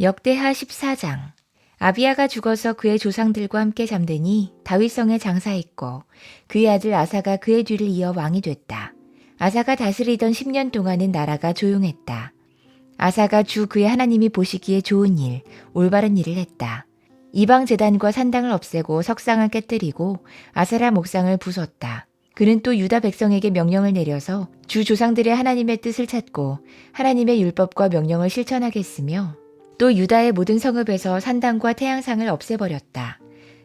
역대하 14장 아비야가 죽어서 그의 조상들과 함께 잠드니 다윗성에 장사했고 그의 아들 아사가 그의 뒤를 이어 왕이 됐다. 아사가 다스리던 10년 동안은 나라가 조용했다. 아사가 주 그의 하나님이 보시기에 좋은 일, 올바른 일을 했다. 이방 재단과 산당을 없애고 석상을 깨뜨리고 아사라 목상을 부쉈다. 그는 또 유다 백성에게 명령을 내려서 주 조상들의 하나님의 뜻을 찾고 하나님의 율법과 명령을 실천하겠으며 또 유다의 모든 성읍에서 산당과 태양상을 없애버렸다.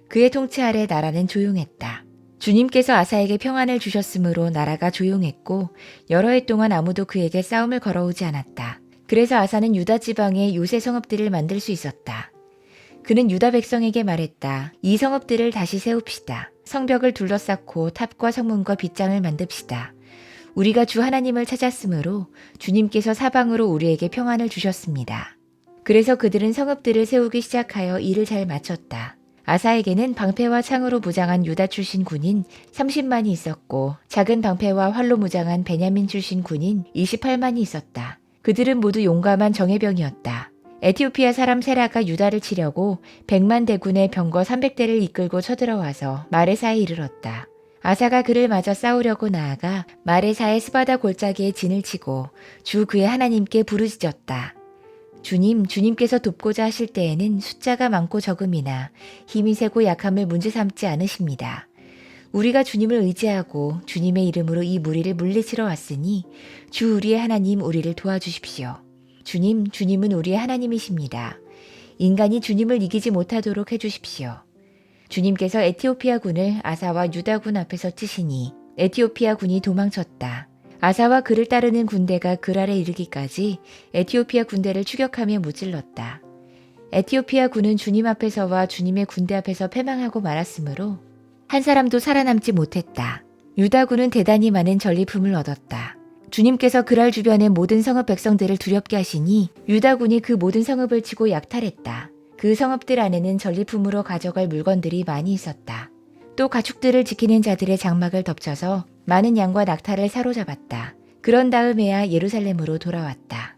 그의 통치 아래 나라는 조용했다. 주님께서 아사에게 평안을 주셨으므로 나라가 조용했고 여러 해 동안 아무도 그에게 싸움을 걸어오지 않았다. 그래서 아사는 유다 지방에 요새 성읍들을 만들 수 있었다. 그는 유다 백성에게 말했다. 이 성읍들을 다시 세웁시다. 성벽을 둘러싸고 탑과 성문과 빗장을 만듭시다. 우리가 주 하나님을 찾았으므로 주님께서 사방으로 우리에게 평안을 주셨습니다. 그래서 그들은 성읍들을 세우기 시작하여 일을 잘 마쳤다. 아사에게는 방패와 창으로 무장한 유다 출신 군인 30만이 있었고 작은 방패와 활로 무장한 베냐민 출신 군인 28만이 있었다. 그들은 모두 용감한 정예병이었다. 에티오피아 사람 세라가 유다를 치려고 100만 대군의 병거 300대를 이끌고 쳐들어와서 마레사에 이르렀다. 아사가 그를 맞아 싸우려고 나아가 마레사의 스바다 골짜기에 진을 치고 주 그의 하나님께 부르짖었다. 주님, 주님께서 돕고자 하실 때에는 숫자가 많고 적음이나 힘이 세고 약함을 문제 삼지 않으십니다. 우리가 주님을 의지하고 주님의 이름으로 이 무리를 물리치러 왔으니 주 우리의 하나님 우리를 도와주십시오. 주님, 주님은 우리의 하나님이십니다. 인간이 주님을 이기지 못하도록 해주십시오. 주님께서 에티오피아 군을 아사와 유다 군 앞에서 치시니 에티오피아 군이 도망쳤다. 아사와 그를 따르는 군대가 그랄에 이르기까지 에티오피아 군대를 추격하며 무찔렀다. 에티오피아 군은 주님 앞에서와 주님의 군대 앞에서 패망하고 말았으므로 한 사람도 살아남지 못했다. 유다군은 대단히 많은 전리품을 얻었다. 주님께서 그랄 주변의 모든 성읍 백성들을 두렵게 하시니 유다군이 그 모든 성읍을 치고 약탈했다. 그 성읍들 안에는 전리품으로 가져갈 물건들이 많이 있었다. 또 가축들을 지키는 자들의 장막을 덮쳐서 많은 양과 낙타를 사로잡았다. 그런 다음에야 예루살렘으로 돌아왔다.